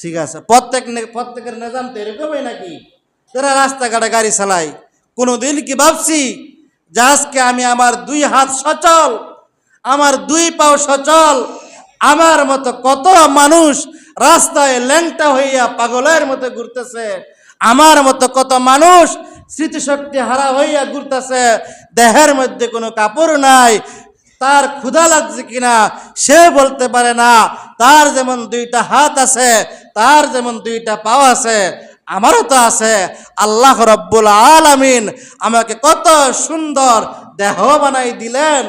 ঠিক আছে। প্রত্যেক প্রত্যেকের নিজাম তো এরকমই নাকি? যারা রাস্তাঘাটে গাড়ি চালায়, কোনোদিন কি ভাবছি যে আজকে আমি আমার দুই হাত সচল, আমার দুই পাও সচল, আমার মতো কত মানুষ রাস্তায় ল্যাংটা হইয়া পাগলের মতো ঘুরতেছে, আমার মতো কত মানুষ স্মৃতিশক্তি হারা হইয়া ঘুরতেছে, দেহের মধ্যে কোনো কাপড় নাই, তার ক্ষুধা লাগছে কিনা সে বলতে পারে না, তার যেমন দুইটা হাত আছে তার যেমন দুইটা পাও আছে, আমারও তো আছে। আল্লাহ রব্বুল আলামিন আমাকে কত সুন্দর দেহ বানাই দিলেন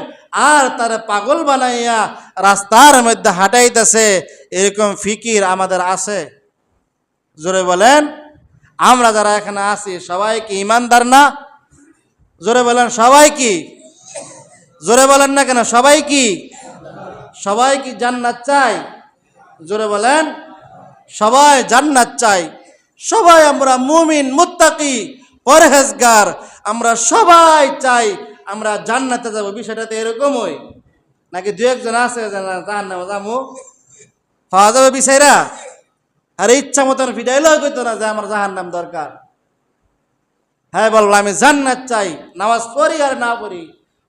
আর তার পাগল বানাইয়া রাস্তার মধ্যে হাঁটাইতেছে। এরকম ফিকির আমাদের আছে। জোরে বলেন, আমরা যারা এখানে আছি, সবাই কি ইমানদার না? জোরে বলেন, সবাই কি? জোরে বলেন না কেন, সবাই কি? সবাই কি জান্নাত চাই জোরে বলেন সবাই জান্নাত চাই। সবাই আমরা মুমিন, মুত্তাকি, পরহেজগার। আমরা সবাই চাই আমরা জান্নাতে যাব। বিষয়টা তো এরকমই। নাকি দু একজন আছে জাহান্নামে যাব পাওয়া যাবে বিষয়রা আর ইচ্ছা মতন ফিটাইলেও কইতো না যে আমার জাহান্নাম দরকার। হ্যাঁ বলব আমি জান্নাত চাই। নামাজ পড়ি আর না পড়ি।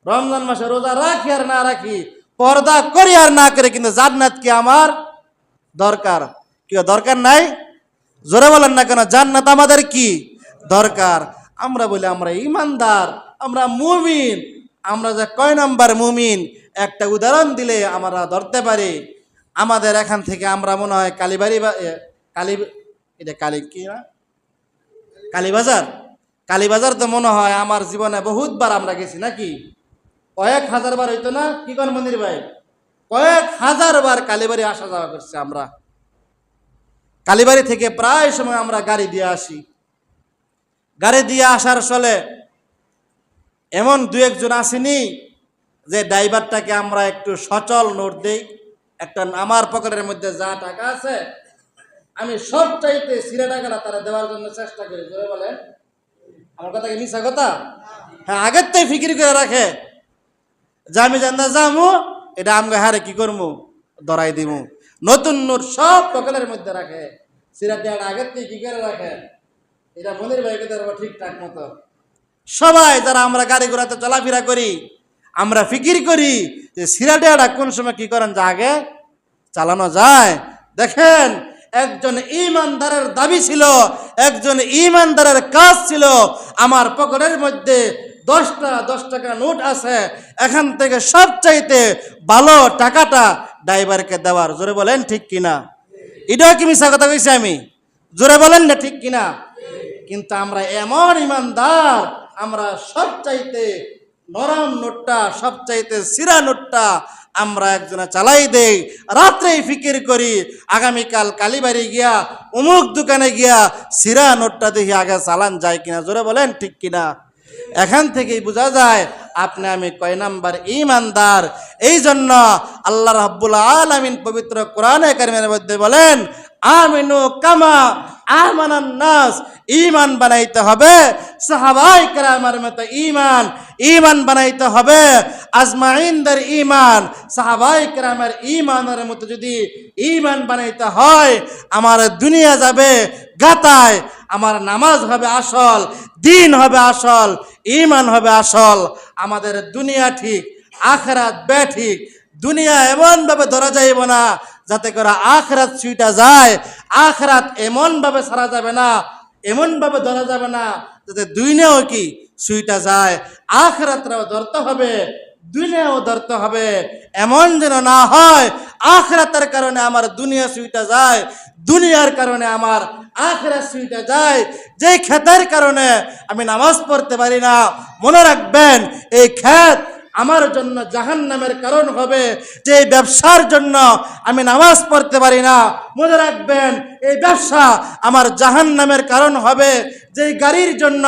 রমজান মাসে রোজা রাখি আর না রাখি। পর্দা করি আর না করে, কিন্তু জান্নাত কি আমার দরকার? কি দরকার নাই? জোরে বলেন না কেন? জান্নাত আমাদের কি? দরকার। আমরা বলি, আমরা ইমানদার, আমরা মুমিন। আমরা যে কয় নাম্বার মুমিন? একটা উদাহরণ দিলে আমরা ধরতে পারি। আমাদের এখান থেকে আমরা মনে হয় কালীবাড়ি কালী এটা কালী কি না? কালীবাজার? কালীবাজার তো মনে হয় আমার জীবনে বহুতবার আমরা গেছি নাকি? কয়েক হাজার বার হইতো না? কি কোন মন্দির ভাই? কয়েক হাজার বার কালীবাড়ি আসা যাওয়া করছি আমরা। কালীবাড়ি থেকে প্রায় সময় আমরা গাড়ি দিয়ে আসি। গাড়ি দিয়ে আসার ফলে এমন দু একজন আসেনি যে ড্রাইভারটাকে আমরা একটু সচল নোট দেই। একটা আমার পকেটের মধ্যে যা টাকা আছে, আমি সব চাইতে সিরা টাকাটা তারা দেওয়ার জন্য চেষ্টা করি। জোরে বলেন। আমার কথা কি মিশা কথা? হ্যাঁ আগের তাই ফিকির করে রাখে। যে আমি জানা যামু, এটা আমাকে হারে কি করব ধরাই দিমু। নতুন নূর সব পকেটের মধ্যে রাখে। সিরা টাকাটা আগের থেকে কি করে রাখে? এটা মনির ভাইকে ধরবো ঠিকঠাক মতো। সবাই যারা আমরা গাড়ি ঘোড়াতে চলাফেরা করি, আমরা ফিকির করি যে সিরাটে কোন সময় কি করেন? যে আগে চালানো যায়। দেখেন একজন ইমানদারের দাবি ছিল, একজন ইমানদারের কাজ ছিল, আমার পকেটের মধ্যে দশটা দশ টাকা নোট আছে, এখান থেকে সবচাইতে ভালো টাকাটা ড্রাইভারকে দেওয়ার। জোরে বলেন ঠিক কিনা? এটাও কি মিশা কথা কইছি আমি? জোরে বলেন না ঠিক কিনা? কিন্তু আমরা এমন ইমানদার আমরা সবচাইতে নরম নোটটা, সবচাইতে সিরা নোটটা আমরা একজনে চালাই দেই। রাত্রে ফিকির করি। আগামীকাল কালীবাড়ি গিয়া, অমুক দোকানে গিয়া সিরা নোটটা দেখি আগে চালান যায় কিনা? জোরে বলেন, ঠিক কিনা? এখান থেকেই বোঝা যায়, আপনি আমি কয় নাম্বার ইমানদার এই জন্য আল্লাহ রাব্বুল আলামিন পবিত্র কোরআনে কারিমের মধ্যে বলেন আমিনু কামা আমানান নাস। ইমান বানাইতে হবে। সাহাবাই কেরামের মতো ইমান ইমান বানাইতে হবে। আজমাইনদের ইমান সাহাবাই কেরামের ইমানের মতো যদি ইমান বানাইতে হয়, আমার দুনিয়া যাবে গাতায়, আমার নামাজ হবে আসল, দিন হবে আসল ইমান হবে আসল। আমাদের দুনিয়া ঠিক, আখরাত বে ঠিক, দুনিয়া এমনভাবে ধরা যাইব না যাতে করে আখরাত ছুইটা যায়, আখরাত এমনভাবে সারা যাবে না, এমনভাবে ধরা যাবে না, যাতে দুনিয়াও কি সুইটা যায়। আখরাতরাও ধরতে হবে দুনিয়াও ধরতে হবে। এমন যেন না হয়, আখরাতের কারণে আমার দুনিয়া সুইটা যায়, দুনিয়ার কারণে আমার আখরাত সুইটা যায়। যে ক্ষেতের কারণে আমি নামাজ পড়তে পারি না, মনে রাখবেন, এই ক্ষেত আমার জন্য জাহান নামের কারণ হবে যে এই ব্যবসার জন্য আমি নামাজ পড়তে পারি না। মনে রাখবেন, এই ব্যবসা আমার জাহান নামের কারণ হবে যে গাড়ির জন্য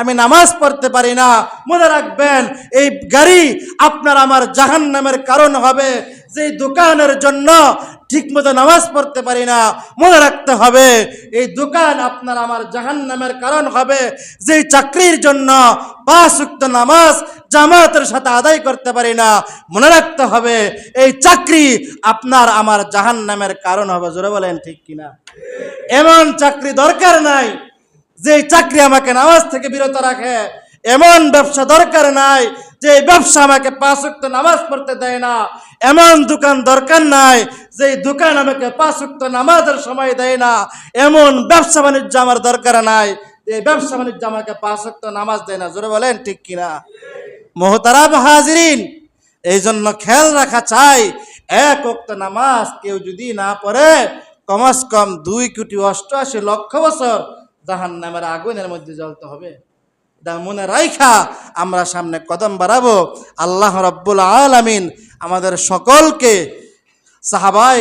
আমি নামাজ পড়তে পারি না। মনে রাখবেন, এই গাড়ি আপনার আমার জাহান নামের কারণ হবে যে দোকানের জন্য ঠিকমতো নামাজ পড়তে পারি না, মনে রাখতে হবে, এই দোকান আপনার আমার জাহান নামের কারণ হবে যে চাকরির জন্য পাঁচ উক্ত নামাজ জামাতের সাথে আদায় করতে পারি না, মনে রাখতে হবে, এই চাকরি আপনার আমার জাহান নামের কারণ হবে, জোরে বলেন ঠিক কিনা? এমন চাকরি দরকার নাই যে চাকরি আমাকে নামাজ থেকে বিরত রাখে, এমন ব্যবসা দরকার নাই যে ব্যবসা আমাকে পাঁচ ওয়াক্ত নামাজ পড়তে দেয় না, এমন দোকান দরকার নাই যে দোকান আমাকে পাঁচ ওয়াক্ত নামাজের সময় দেয় না, এমন ব্যবসা বাণিজ্য আমার দরকার নাই, এই ব্যবসা বাণিজ্য আমাকে পাঁচ ওয়াক্ত নামাজ দেয় না। জোরে বলেন, ঠিক কিনা? মোহতারাম হাজিরিন এই জন্য খেয়াল রাখা চাই, এক ওক্ত নামাজ কেউ যদি না পড়ে, কমাস কম দুই কোটি অষ্টআশি লক্ষ বছর জাহান নামের আগুনের মধ্যে জ্বলতে হবে। এটা মনে রাইখা আমরা সামনে কদম বাড়াবো। আল্লাহ রব্বুল আলামিন আমাদের সকলকে সাহাবাই